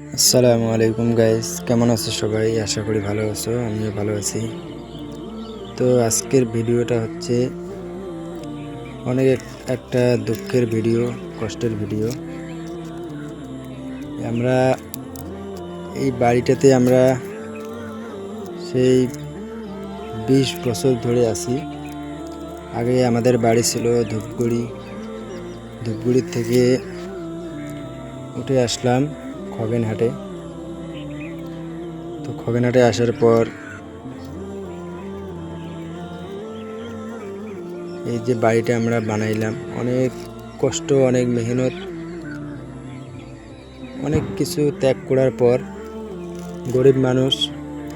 আসসালামু আলাইকুম গাইস কেমন আছো সবাই? আশা করি ভালো আছো, আমিও ভালো আছি। তো আজকের ভিডিওটা হচ্ছে অনেক একটা দুঃখের ভিডিও, কষ্টের ভিডিও। আমরা এই বাড়িটাতে আমরা সেই বিশ বছর ধরে আছি। আগে আমাদের বাড়ি ছিল ধূপগুড়ি। ধূপগুড়ির থেকে উঠে আসলাম। খগেনহাটে। তো খগেনহাটে আসার পর এই যে বাড়িটা আমরা বানাইলাম, অনেক কষ্ট, অনেক মেহনত, অনেক কিছু ত্যাগ করার পর গরিব মানুষ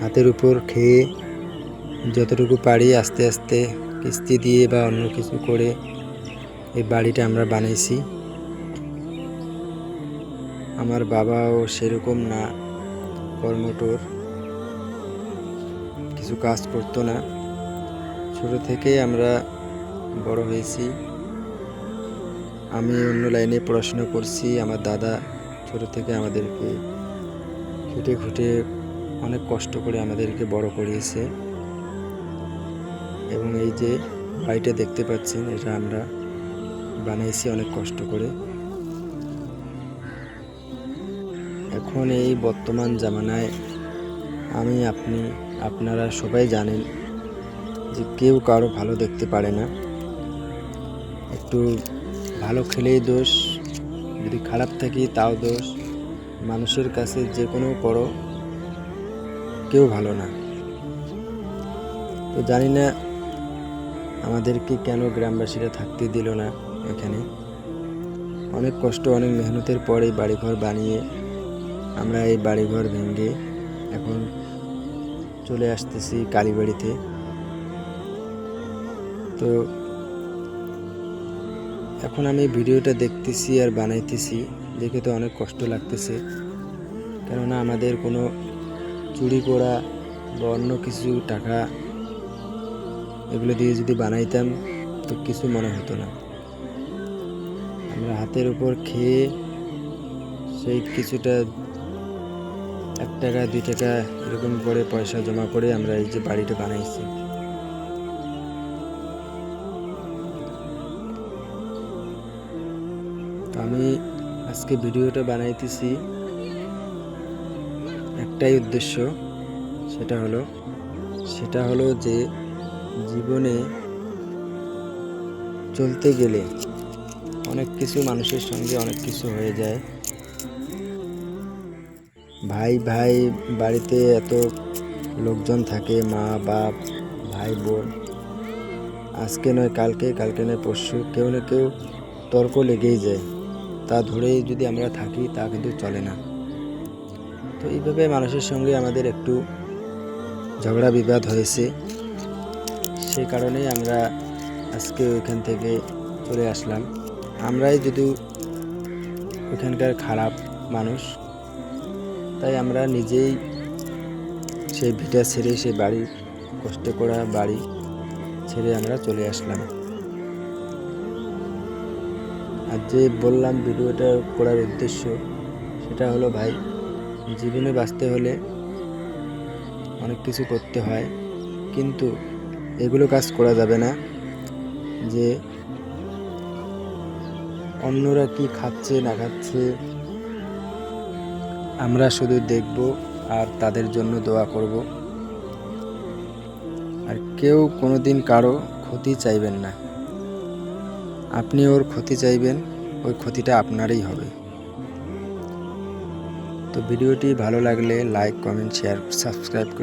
হাতের উপর খেয়ে যতটুকু পারি আস্তে আস্তে কিস্তি দিয়ে বা অন্য কিছু করে এই বাড়িটা আমরা বানাইছি। আমার বাবাও সেরকম না। কর্মটোর। কিছু কাজ করতো না। ছোট থেকেই আমরা বড় হয়েছি। আমি অন্য লাইনে পড়াশোনা করছি। আমার দাদা ছোট থেকে আমাদেরকে খুঁটে খুঁটে অনেক কষ্ট করে আমাদেরকে বড় করিয়েছে। এবং এই যে বাড়িটা দেখতে পাচ্ছেন, এটা আমরা বানাইছি অনেক কষ্ট করে। এখন এই বর্তমান জামানায় আমি, আপনি, আপনারা সবাই জানেন যে কেউ কারও ভালো দেখতে পারে না। একটু ভালো খেলেই দোষ, যদি খারাপ থাকি তাও দোষ। মানুষের কাছে যে কোনো করো, কেউ ভালো না। তো জানি না আমাদেরকে কেন গ্রামবাসীরা থাকতে দিল না এখানে। অনেক কষ্ট, অনেক মেহনতের পর বাড়িঘর বানিয়ে আমরা এই বাড়িঘর ভেঙে এখন চলে আসতেছি কালীবাড়িতে। তো এখন আমি ভিডিওটা দেখতেছি আর বানাইতেছি, দেখে তো অনেক কষ্ট লাগতেছে। কেননা আমাদের কোনো চুরি করা বা অন্য কিছু টাকা এগুলো দিয়ে যদি বানাইতাম তো কিছু মনে হতো না। আমরা হাতের উপর খেয়ে সেই কিছুটা এক টাকা, দুই টাকা এরকম করে পয়সা জমা করে আমরা এই যে বাড়িটা বানাইছি। আমি আজকে ভিডিওটা বানাইতেছি। একটাই উদ্দেশ্য, সেটা হলো সেটা হলো যে জীবনে চলতে গেলে অনেক কিছু মানুষের সঙ্গে অনেক কিছু হয়ে যায়। ভাই ভাই, বাড়িতে এত লোকজন থাকে, মা, বাপ, ভাই, বোন। আজকে নয়, কালকে কালকে নয়, পরশু, কেউ না কেউ তর্ক লেগেই যায়। তা ধরেই যদি আমরা থাকি, তা কিন্তু চলে না। তো এইভাবে মানুষের সঙ্গে আমাদের একটু ঝগড়া বিবাদ হয়েছে। সেই কারণেই আমরা আজকে ওইখান থেকে চলে আসলাম। আমরাই যদি ওখানকার খারাপ মানুষ তাই আমরা নিজেই সেই ভিটা ছেড়ে সেই বাড়ি, কষ্ট করা বাড়ি ছেড়ে আমরা চলে আসলাম। আর যে বললাম ভিডিওটা করার উদ্দেশ্য, সেটা হলো ভাই, জীবনে বাঁচতে হলে অনেক কিছু করতে হয়, কিন্তু এগুলো কাজ করা যাবে না যে অন্যরা কি খাচ্ছে, না খাচ্ছে আমরা শুধু দেখব আর তাদের জন্য দোয়া করব। আর কেউ কোনোদিন কারও ক্ষতি চাইবেন না। আপনি ওর ক্ষতি চাইবেন, ওই ক্ষতিটা আপনারই হবে। তো ভিডিওটি ভালো লাগলে লাইক কমেন্ট শেয়ার সাবস্ক্রাইব করে